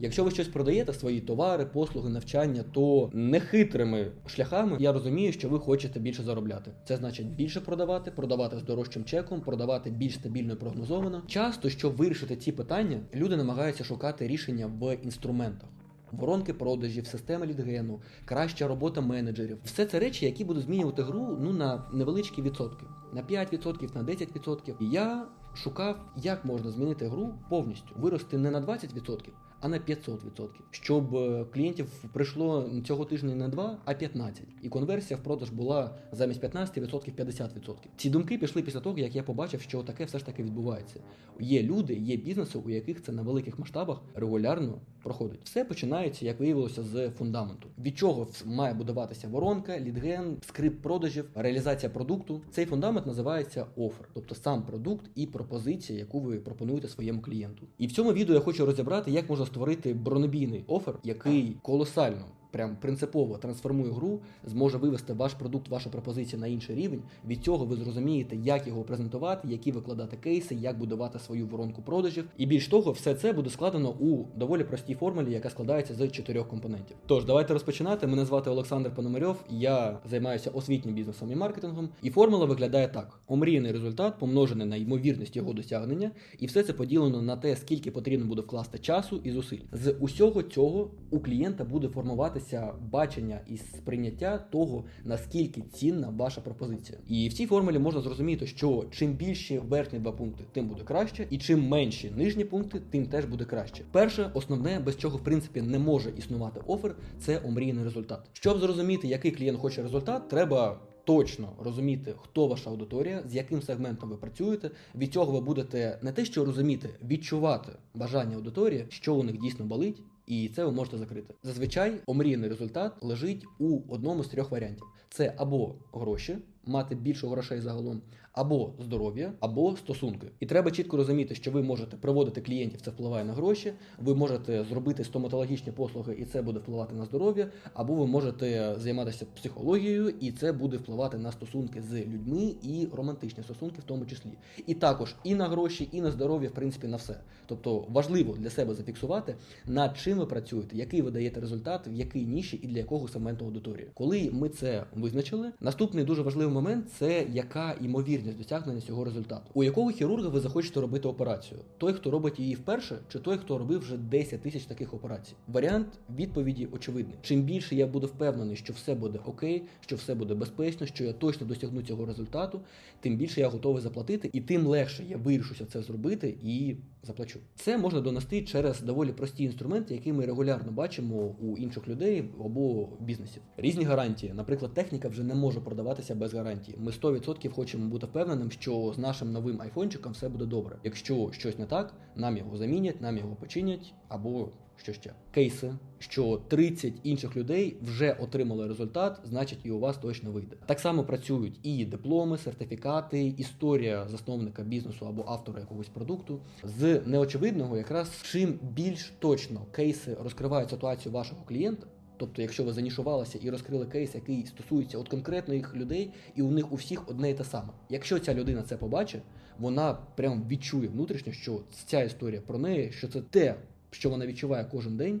Якщо ви щось продаєте, свої товари, послуги, навчання, то нехитрими шляхами я розумію, що ви хочете більше заробляти. Це значить більше продавати, продавати з дорожчим чеком, продавати більш стабільно і прогнозовано. Часто, щоб вирішити ці питання, люди намагаються шукати рішення в інструментах. Воронки продажів, системи лідгену, краща робота менеджерів. Все це речі, які будуть змінювати гру ну на невеличкі відсотки, на 5%, на 10%. І я шукав, як можна змінити гру повністю, вирости не на 20%, а на 500%, щоб е, клієнтів прийшло цього тижня не 2, а 15. І конверсія в продаж була замість 15% 50%. Ці думки пішли після того, як я побачив, що таке все ж таки відбувається. Є люди, є бізнеси, у яких це на великих масштабах регулярно проходить. Все починається, як виявилося, з фундаменту. Від чого має будуватися воронка, лідген, скрипт продажів, реалізація продукту. Цей фундамент називається офер, тобто сам продукт і пропозиція, яку ви пропонуєте своєму клієнту. І в цьому відео я хочу розібрати, як можна створити бронебійний офер, який колосально. Прям принципово трансформує гру, зможе вивести ваш продукт, ваша пропозиція на інший рівень. Від цього ви зрозумієте, як його презентувати, які викладати кейси, як будувати свою воронку продажів. І більш того, все це буде складено у доволі простій формулі, яка складається з чотирьох компонентів. Тож давайте розпочинати. Мене звати Олександр Пономарьов. Я займаюся освітнім бізнесом і маркетингом. І формула виглядає так: омріяний результат помножений на ймовірність його досягнення, і все це поділено на те, скільки потрібно буде вкласти часу і зусиль. З усього цього у клієнта буде формуватися бачення і сприйняття того, наскільки цінна ваша пропозиція. І в цій формулі можна зрозуміти, що чим більші верхні два пункти, тим буде краще, і чим менші нижні пункти, тим теж буде краще. Перше, основне, без чого в принципі не може існувати офер, це омріяний результат. Щоб зрозуміти, який клієнт хоче результат, треба. Точно розуміти, хто ваша аудиторія, з яким сегментом ви працюєте. Від цього ви будете не те, що розуміти, відчувати бажання аудиторії, що у них дійсно болить, і це ви можете закрити. Зазвичай омріяний результат лежить у одному з трьох варіантів: це або гроші, мати більше грошей загалом, або здоров'я, або стосунки. І треба чітко розуміти, що ви можете приводити клієнтів, це впливає на гроші. Ви можете зробити стоматологічні послуги, і це буде впливати на здоров'я, або ви можете займатися психологією, і це буде впливати на стосунки з людьми і романтичні стосунки, в тому числі. І також і на гроші, і на здоров'я, в принципі, на все. Тобто важливо для себе зафіксувати, над чим ви працюєте, який ви даєте результат, в якій ніші і для якого сегменту аудиторії. Коли ми це визначили, наступний дуже важливий момент це яка ймовірність досягнення цього результату. У якого хірурга ви захочете робити операцію? Той, хто робить її вперше, чи той, хто робив вже 10 тисяч таких операцій? Варіант відповіді очевидний. Чим більше я буду впевнений, що все буде окей, що все буде безпечно, що я точно досягну цього результату, тим більше я готовий заплатити, і тим легше я вирішуся це зробити і заплачу. Це можна донести через доволі прості інструменти, які ми регулярно бачимо у інших людей або бізнесів. Різні гарантії. Наприклад, техніка вже не може продаватися без гарантії. Ми 100% хочемо бути впевненим, що з нашим новим айфончиком все буде добре. Якщо щось не так, нам його замінять, нам його починять або що ще кейси, що 30 інших людей вже отримали результат, значить і у вас точно вийде. Так само працюють і дипломи, сертифікати, історія засновника бізнесу або автора якогось продукту. З неочевидного, якраз чим більш точно кейси розкривають ситуацію вашого клієнта. Тобто, якщо ви занішувалися і розкрили кейс, який стосується от конкретних людей, і у них у всіх одне і те саме. Якщо ця людина це побачить, вона прям відчує внутрішньо, що ця історія про неї, що це те, що вона відчуває кожен день,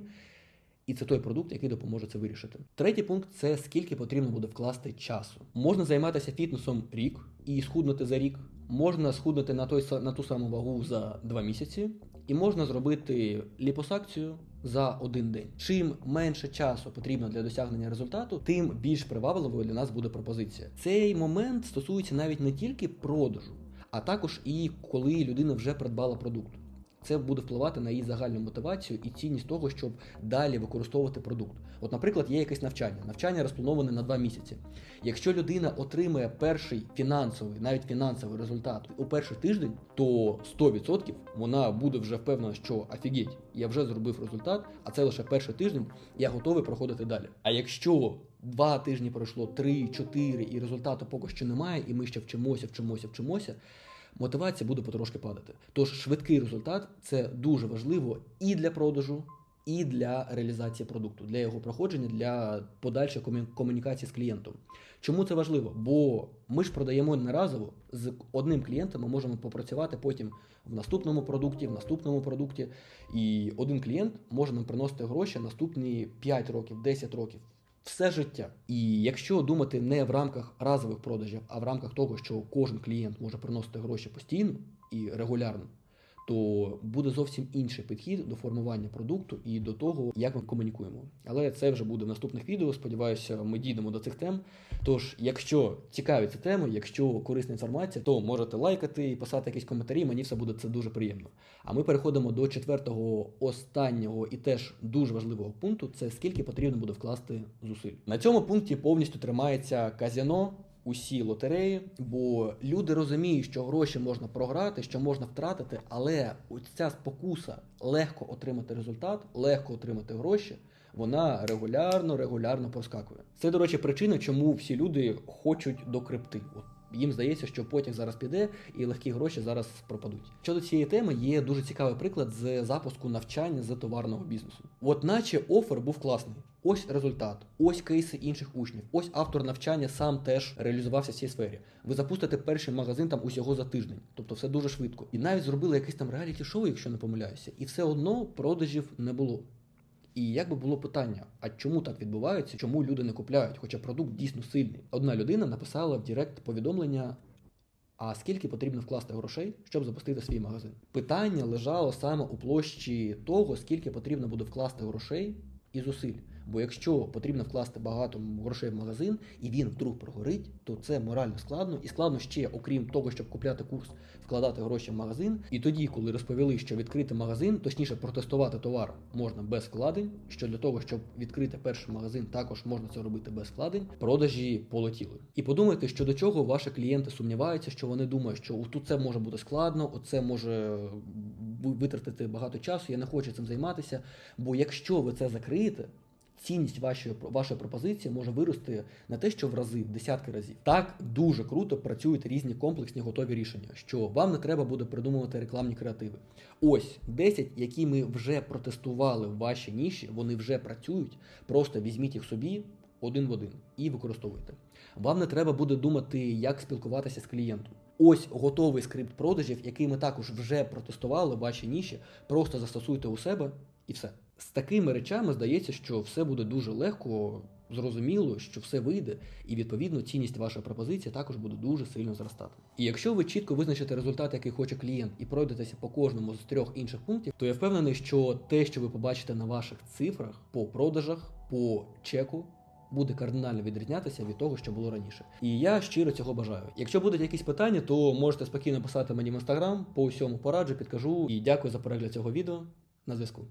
і це той продукт, який допоможе це вирішити. Третій пункт це скільки потрібно буде вкласти часу. Можна займатися фітнесом рік і схуднути за рік. Можна схуднути на той на ту саму вагу за два місяці, і можна зробити ліпосакцію за один день. Чим менше часу потрібно для досягнення результату, тим більш привабливою для нас буде пропозиція. Цей момент стосується навіть не тільки продажу, а також і коли людина вже придбала продукт. Це буде впливати на її загальну мотивацію і цінність того, щоб далі використовувати продукт. От, наприклад, є якесь навчання. Навчання розплановане на два місяці. Якщо людина отримує перший фінансовий, навіть фінансовий результат у перший тиждень, то 100% вона буде вже впевнена, що офігеть, я вже зробив результат, а це лише перший тиждень, я готовий проходити далі. А якщо два тижні пройшло, три, чотири, і результату поки що немає, і ми ще вчимося, вчимося, вчимося. Мотивація буде потрошки падати. Тож швидкий результат це дуже важливо і для продажу, і для реалізації продукту, для його проходження, для подальшої комунікації з клієнтом. Чому це важливо? Бо ми ж продаємо не разово. З одним клієнтом ми можемо попрацювати потім в наступному продукті, в наступному продукті. І один клієнт може нам приносити гроші наступні 5 років, 10 років. Все життя. І якщо думати не в рамках разових продажів, а в рамках того, що кожен клієнт може приносити гроші постійно і регулярно, то буде зовсім інший підхід до формування продукту і до того, як ми комунікуємо. Але це вже буде в наступних відео. Сподіваюся, ми дійдемо до цих тем. Тож, якщо цікаві ці теми, якщо корисна інформація, то можете лайкати і писати якісь коментарі. Мені все буде це дуже приємно. А ми переходимо до четвертого, останнього і теж дуже важливого пункту: це скільки потрібно буде вкласти зусиль. На цьому пункті повністю тримається казіно. Усі лотереї, бо люди розуміють, що гроші можна програти, що можна втратити, але ця спокуса легко отримати результат, легко отримати гроші, вона регулярно, регулярно проскакує. Це, до речі, причина, чому всі люди хочуть до крипти. От їм здається, що потяг зараз піде і легкі гроші зараз пропадуть. Щодо цієї теми є дуже цікавий приклад з запуску навчання з товарного бізнесу. От наче офер був класний. Ось результат, ось кейси інших учнів, ось автор навчання сам теж реалізувався в цій сфері. Ви запустите перший магазин там усього за тиждень, тобто все дуже швидко. І навіть зробили якесь там реаліті-шоу, якщо не помиляюся, і все одно продажів не було. І якби було питання, а чому так відбувається, чому люди не купляють, хоча продукт дійсно сильний? Одна людина написала в Директ повідомлення. А скільки потрібно вкласти грошей, щоб запустити свій магазин? Питання лежало саме у площі того, скільки потрібно буде вкласти грошей і зусиль. Бо якщо потрібно вкласти багато грошей в магазин і він вдруг прогорить, то це морально складно і складно ще, окрім того, щоб купляти курс, вкладати гроші в магазин. І тоді, коли розповіли, що відкрити магазин, точніше протестувати товар можна без вкладень. Що для того, щоб відкрити перший магазин, також можна це робити без вкладень. Продажі полетіли. І подумайте, що до чого ваші клієнти сумніваються, що вони думають, що тут це може бути складно, оце може витратити багато часу. Я не хочу цим займатися. Бо якщо ви це закриєте. Цінність вашої вашої пропозиції може вирости не те, що в рази, в десятки разів. Так дуже круто працюють різні комплексні готові рішення, що вам не треба буде придумувати рекламні креативи. Ось 10, які ми вже протестували в вашій ніші, вони вже працюють. Просто візьміть їх собі один в один і використовуйте. Вам не треба буде думати, як спілкуватися з клієнтом. Ось готовий скрипт продажів, який ми також вже протестували в вашій ніші. Просто застосуйте у себе і все. З такими речами здається, що все буде дуже легко, зрозуміло, що все вийде, і відповідно цінність вашої пропозиції також буде дуже сильно зростати. І якщо ви чітко визначите результат, який хоче клієнт, і пройдетеся по кожному з трьох інших пунктів, то я впевнений, що те, що ви побачите на ваших цифрах по продажах, по чеку. Буде кардинально відрізнятися від того, що було раніше. І я щиро цього бажаю. Якщо будуть якісь питання, то можете спокійно писати мені в інстаграм, по усьому пораджу, підкажу. І дякую за перегляд цього відео. На зв'язку.